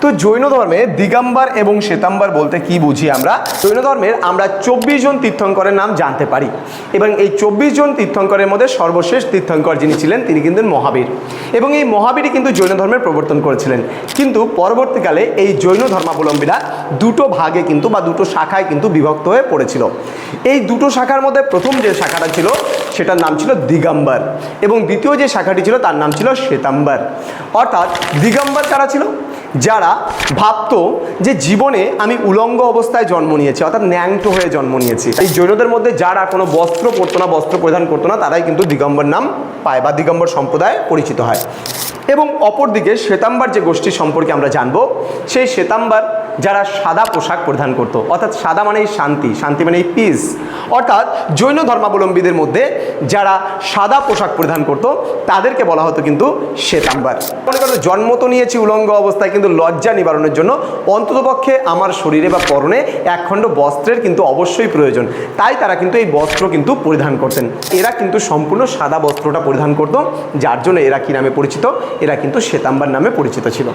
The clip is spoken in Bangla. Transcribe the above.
তো জৈন ধর্মে দিগম্বর এবং শ্বেতাম্বর বলতে কি বুঝি আমরা? জৈন ধর্মের আমরা চব্বিশ জন তীর্থঙ্করের নাম জানতে পারি। এবং এই চব্বিশ জন তীর্থঙ্করের মধ্যে সর্বশেষ তীর্থঙ্কর যিনি ছিলেন, তিনি কিন্তু মহাবীর। এবং এই মহাবীরই কিন্তু জৈন ধর্মের প্রবর্তন করেছিলেন। কিন্তু পরবর্তীকালে এই জৈন ধর্মাবলম্বীরা দুটো ভাগে কিন্তু বা দুটো শাখায় কিন্তু বিভক্ত হয়ে পড়েছিল। এই দুটো শাখার মধ্যে প্রথম যে শাখাটা ছিল, সেটার নাম ছিল দিগম্বর। এবং দ্বিতীয় যে শাখাটি ছিল, তার নাম ছিল শ্বেতাম্বর। অর্থাৎ দিগম্বর কারা ছিল? যারা ভাবতো যে জীবনে আমি উলঙ্গ অবস্থায় জন্ম নিয়েছি, অর্থাৎ ন্যাংটো হয়ে জন্ম নিয়েছি। এই জৈনদের মধ্যে যারা কোনো বস্ত্র পরতো না, বস্ত্র পরিধান করতো না, তারাই কিন্তু দিগম্বর নাম পায় বা দিগম্বর সম্প্রদায় পরিচিত হয়। এবং অপরদিকে শ্বেতাম্বার যে গোষ্ঠী সম্পর্কে আমরা জানব, সেই শ্বেতাম্বার যারা সাদা পোশাক পরিধান করতো। অর্থাৎ সাদা মানেই শান্তি শান্তি মানেই পিস অর্থাৎ জৈন ধর্মাবলম্বীদের মধ্যে যারা সাদা পোশাক পরিধান করত, তাদেরকে বলা হতো কিন্তু শ্বেতাম্বার। মনে করো জন্ম তো নিয়েছি উলঙ্গ অবস্থায়, কিন্তু লজ্জা নিবারণের জন্য অন্ততপক্ষে আমার শরীরে বা পরনে একখণ্ড বস্ত্রের কিন্তু অবশ্যই প্রয়োজন। তাই তারা কিন্তু এই বস্ত্র কিন্তু পরিধান করতেন। এরা কিন্তু সম্পূর্ণ সাদা বস্ত্রটা পরিধান করত, যার জন্য এরা কি নামে পরিচিত? এরা কিন্তু শ্বেতাম্বার নামে পরিচিত ছিল।